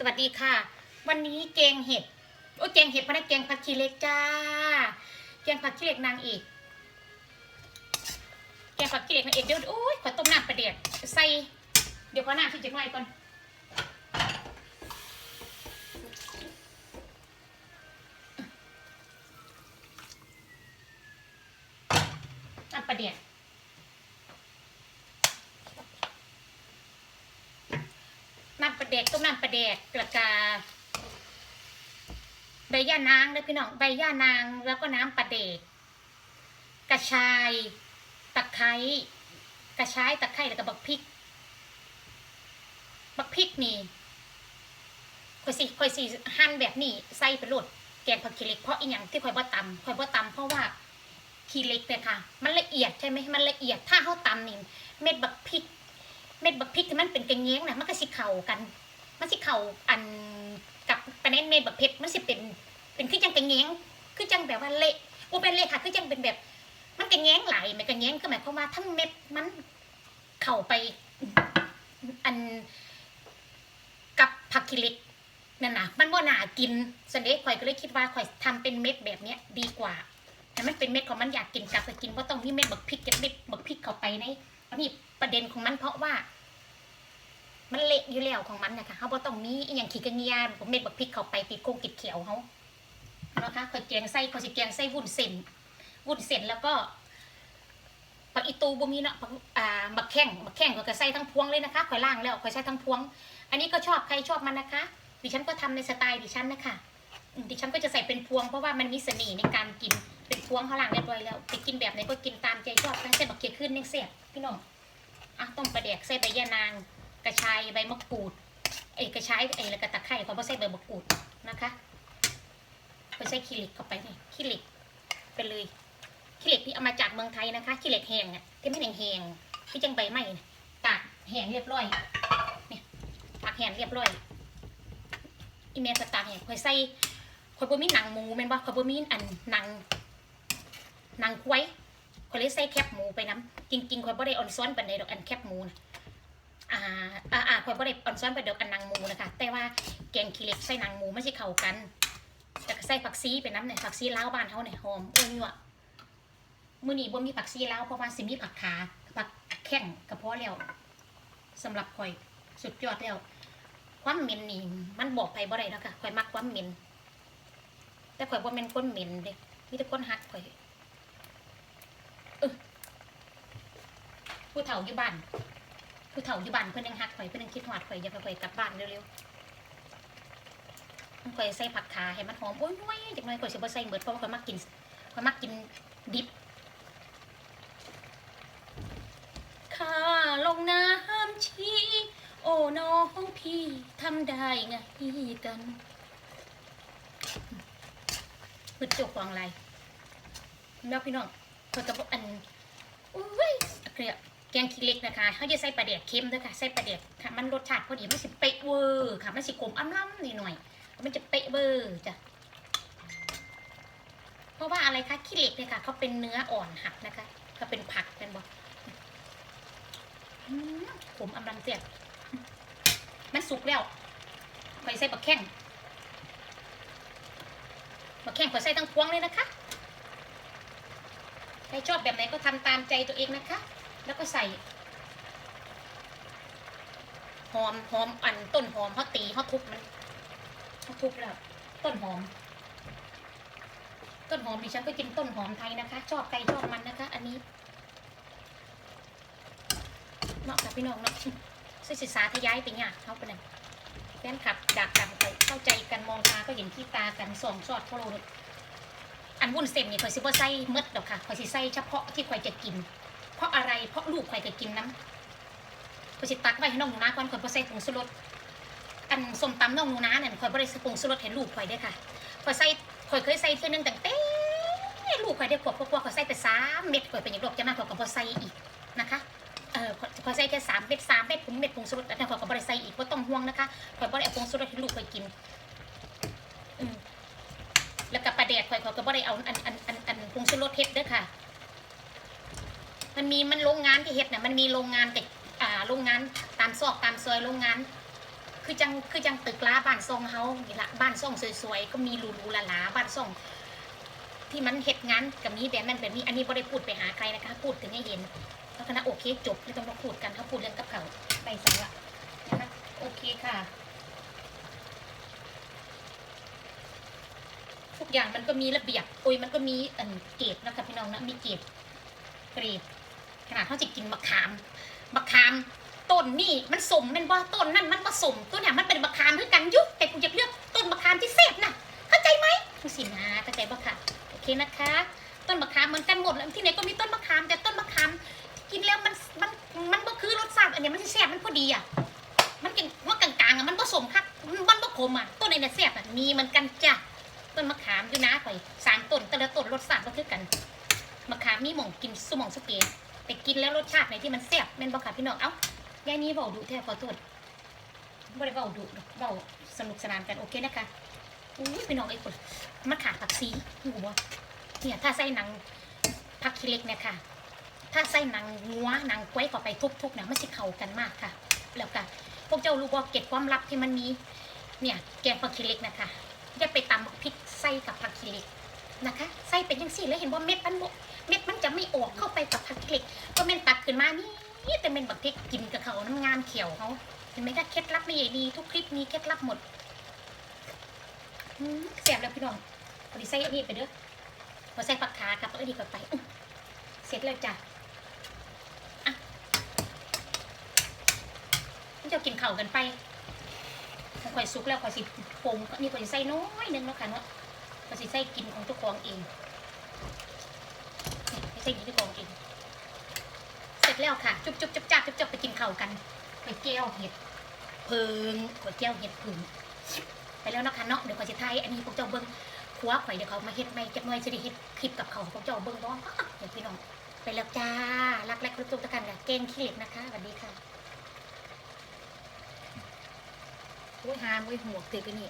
สวัสดีค่ะ วันนี้แกงเห็ดโอ้แกงเห็ดพนักแกงผักชีเล็กจ้า แกงผักชีเล็กนางเอกแกงผักชีเล็กนางเอกเดี๋ยวโอ้ยขอต้มน้ำประเดี๋ยวใส่เดี๋ยวขอน้ำที่จะน้อยก่อนน้ำประเดี๋ยวำประเดี๋ยวต้มน้ำประเดี๋ยวกระกาใบย่านางเลยพี่น้องใบย่านางแล้วก็น้ำประเดกกระชายตะไคร้กระชายตะไคร้แล้วก็บักพริก บักพริกนี่ข่อยสิข่อยสิหั่นแบบนี้ใส่ไปโหลดแกงผักขี้เล็กเพราะอีหยังที่ข่อยบ่ตำข่อยบ่ตำเพราะว่าขี้เล็กเนี่ยค่ะ มันละเอียดใช่ไหมมันละเอียดถ้าเฮาตำนี่เม็ดบักพริก เม็ดบักพริกที่มันเป็นกระเงี้ยงนะมันก็สิเข้ากัน มันสิเข้าอันกับประเด็นเม็ดบักเผ็ดมันสิเป็นเป็นคือจังกระเงี้ยงคือจังแบบว่าเละบ่เป็นเละค่ะคือจังเป็นแบบ มันกระเงี้ยงไหลมันกระเงี้ยงก็หมายความว่าทั้งเม็ดมันเข้าไปอันกับผักคิลิกนั่นนะมันว่าน่ากินสันเดย์ข่อยก็เลยคิดว่าข่อยทำเป็นเม็ดแบบเนี้ยดีกว่าแต่มันเป็นเม็ดของมันอยากกินกลับไปกินเพราะต้องมีเม็ดบักพริกกับเม็ดบักพริกเข้าไปใน มันเพราะว่า มันเละอยู่แล้วของมันนะคะเขาบ่ต้องมีอหย่างขี้กระเงียนผมเม็ดบักพริกเข้าไปติดโคงติดเขียวเขานะคะข่อยแกงไส้ข่อยสิแกงไส้วุ้นเส้นวุ้นเส้นแล้วก็ผักอีตูบ่มีเนาะผักอ่าบักแข้งบักแข้งข่อยก็ใส่ทั้งพวงเลยนะคะข่อยล่างแล้วข่อยใส่ทั้งพวง อันนี้ก็ชอบใครชอบมันนะคะ ดิฉันก็ทำในสไตล์ดิฉันนะคะดิฉันก็จะใส่เป็นพวงเพราะว่ามันมีเสน่ห์ในการกินเป็นพวงข้างหลังเรียบร้อยแล้วจะกินแบบไหนก็กินตามใจชอบทั้งเส้นบักเขียขึ้นยังเสียบพี่น้อง อะต้มปลาแดกใส่ใบยะนาง กระชายใบมะกรูดเอ้กระชายเอ้แล้วก็ตะไคร้เขาใส่ใบมะกรูดนะคะไปใส่ขี้เหล็กเข้าไปนี่ขี้เหล็กไปเลยขี้เหล็กที่เอามาจากเมืองไทยนะคะขี้เหล็กแห้งอะที่ไม่แห้งแห้งที่จังใบไม้น่ตากแห้งเรียบร้อยนี่ตากแห้งเรียบร้อยอีเมลสตากแห้งข่อยใส่ข่อยบ่มีหนังหมูแม่นบ่ข่อยบ่มีอันหนังหนังควาย ข่อยเลยใส่แคบหมูไปน้ำจริงๆข่อยบ่ได้ออนซ้อนปานใดดอกอันแคบหมูนะอ่าอ่าอ่าข่อยบ่ได้ออนซ้อนไปานดอกอันนังหมูนะคะแต่ว่าแกงขี้เหล็กใส่นังหมูไมันสิเข้ากันแต่ใส่ผักซีไปน้ำเนี่ยผักซีลาวบ้านเฮาเนี่ยหอมอ้วนยั่วมื้อนี้บ่มีผักซีลาวเพราะว่าสิมีผักขาผักแข้งก็พอแล้วสำหรับข่อยสุดยอดแล้ว ความเหม็นนี่มันบอกไปบ่ได้แล้วค่ะข่อยมักความเหม็นแต่ข่อยบ่แม่นคนเหม็นเด้มีแต่คนฮักข่อยเออ ผู้เฒ่าอยู่บ้าน ผู้เฒ่าอยู่บ้านเพิ่นยังฮักข่อยเพิ่นยังคิดฮอดข่อยอยากให้ข่อยกลับบ้านเร็วๆข่อยใส่ผักขาให้มันหอมโอ้ยน้อยจักน่อยข่อยสิบ่ใส่เบิดเพราะว่าข่อยมักกินข่อยมักกินดิบข้าลงน้ำชีโอ้น้องพี่ทำได้ไงกันมืดจกวางไรแม่พี่น้องเขาจะบอกอันอุ้ยเกลีย แกงขี้เหล็กนะคะเขาจะใส่ปลาเดียกเค็มด้วยค่ะ ใส่ปลาเดียกค่ะ มันรสชาติพอดี มันสิเป๊ะเวอร์ค่ะ มันสิกลมอ้ำล้ำนิดหน่อย มันจะเป๊ะเวอร์จ้ะ เพราะว่าอะไรคะขี้เหล็กเนี่ยค่ะ เขาเป็นเนื้ออ่อนหักนะคะเขาเป็นผักเป็นบอกอืมขมอำลำเสียบมันสุกแล้วข่อยใส่บักแข้งบักแข้งข่อยใส่ทั้งพวงเลยนะคะ ใครชอบแบบไหนก็ทำตามใจตัวเองนะคะ แล้วก็ใส่หอมหอมอันต้นหอมเขาตีเขาทุบมันเขาทุบแล้ว ต้นหอม ต้นหอมดิฉันก็กินต้นหอมไทยนะคะ ชอบใครชอบมันนะคะ อันนี้เหมาะกับพี่น้องเนาะซึ่งศึกษาทย้ายไปเนี่ยเขาไปเลยแฟนคลับดักกันเข้าใจกันมองตาก็เห็นที่ตากันส่องสอดโทรเลอันวุ้นเส้นนี่ข่อยสิบ่ใส่หมดดอกค่ะข่อยสิใส่เฉพาะที่ข่อยจะกิน เพราะอะไรเพราะลูกข่อยจะกินน้ำข่อยสิตักไว้ให้น้องหนูนาก่อนข่อยบ่ใส่ผงชูรสอันส้มตำน้องหนูนาเนี่ยข่อยบ่ได้ใส่ผงชูรสให้ลูกข่อยเด้ค่ะข่อยใส่ข่อยเคยใส่เท่ยหนึงตั้งแต่ลูกข่อยได้ขวบกว่าๆข่อยใส่ไปสามเม็ดข่อยเป็นอย่างดอกจะมาข่อยก็บ่ใส่อีกนะคะเออขอขอใส่แค่สามเม็ดสามเม็ดผมเม็ดผงชูรสแต่ขอยก็บริใส่อีกว่าต้องห่วงนะคะขอยบริเอาผงชูรสให้ลูกข่อยกินอืมแล้วกับปลาแดดข่อยขอยก็บริเอาอันอันอันอันผงชูรสเฮ็ดเด้อค่ะ มันมีมันโรงงานที่เฮ็ดเนี่ยมันมีโรงงานแต่อ่าโรงงานตามซอกตามซอยโรงงาน คือจังคือจังตึกล้าบ้านทรงเฮานี่ละบ้านทรงสวยๆก็มีหรูๆหลาๆบ้านทรงที่มันเฮ็ดงานกับมีแบบนั้นแบบนี้อันนี้บ่ได้พูดไปหาใครนะคะ พูดถึงให้เห็นแล้วก็นะโอเคจบไม่ต้องมาพูดกันถ้าพูดเรื่องกับเขาไปสังละนะคะโอเคค่ะ ทุกอย่างมันก็มีระเบียบโอ้ยมันก็มีอันเกรดนะคะพี่น้องนะมีเกรดเกรด ขนาดเขาจะกินมะขามมะขามต้นนี่มันสมมันว่าต้นนั่นมันผสมต้นเนี่ยมันเป็นมะขามคือกันยุแต่กูอยากเลือกต้นมะขามที่แซ่บนะเข้าใจไหมดูสินะเข้าใจปะค่ะโอเคนะคะ ต้นมะขามเหมือนกันหมดแล้วที่ไหนก็มีต้นมะขามแต่ต้นมะขามกินแล้วมันมันมันก็คือรสชาติอันเนี้ยมันแซ่บมันพอดีอะมันกินว่ากลางๆอะมันผสมคักมันมันบ่ขมอะต้นไหนเนี่ยแซ่บอะมีเหมือนกันจ้ะต้นมะขามอยู่นะข่อยสามต้นแต่ละต้นรสชาติก็คือกันมะขามมีหม่องกินสมองสเกต แต่กินแล้วรสชาติไหนที่มันแซ่บแม่นบ่ค่ะพี่น้องเอ้ายายนี้เว้าดุแท้ขอโทษบ่ได้เว้าดุดอกเว้าสนุกสนานกันโอเคนะคะอุ้ยพี่น้องไอ้คนมะขามผักซีหูบ่เนี่ยถ้าใส่หนังผักขี้เล็กเนี่ยค่ะ ถ้าใส่หนังงัวหนังกล้วยเข้าไปทุบๆเนี่ยมันสิเข้ากันมากค่ะ แล้วก็พวกเจ้ารู้ว่าเก็บความลับที่มันมีเนี่ยแกงผักขี้เล็กนะคะจะไปตำพริกใส่กับผักขี้เล็กนะคะใส่เป็นยังสี่แล้วเห็นว่าเม็ดมันบ่เม็ดมันจะไม่ออกเข้าไปกับผักขี้เล็ก เม็นตักขึ้นมานี่แต่เม็นบักเทกกินกับเขาน้ำงามเขียวเขาเห็นไหมคะเคล็ดลับไม่ใหญ่ดีทุกคลิปมีเคล็ดลับหมดอืมแซ่บแล้วพี่น้องพอดีใส่อันนี้ไปเด้อพอใส่ผักขากับอันนี้ก็ไปเสร็จแล้วจ้ะอะเจะกินเข่ากันไปข่อยสุกแล้วข่อยสิปรุงนนี้ข่อยสิใส่น้อยนึงเนาะค่ะเนาะข่อยสิใส่กินของเจ้าของเองนี่ให้ใส่กินเจ้าของเอง แล้วค่ะ จุบจุบจุบจับจุบจับไปกินข้าวกันไปแก้วเห็ดเพิงข่อยแก้วเห็ดผึ่งไปแล้วนะคะเนาะเดี๋ยวขอยสิไทยอันนี้พวกเจ้าเบิ้งครัวข่อยเดี๋ยวเขามาเฮ็ดไม่จักหน่อยสิได้เฮ็ดคลิปกับเขาพวกเจ้าเบิ้งร้องอ้าวเดี๋ยวพี่น้องไปแล้วจ้ารักแรกครุกตุกตะกันค่ะเก่งขี้เหล็กนะคะสวัสดีค่ะโอ้ยหามโอ้ยหัวกติดกันนี่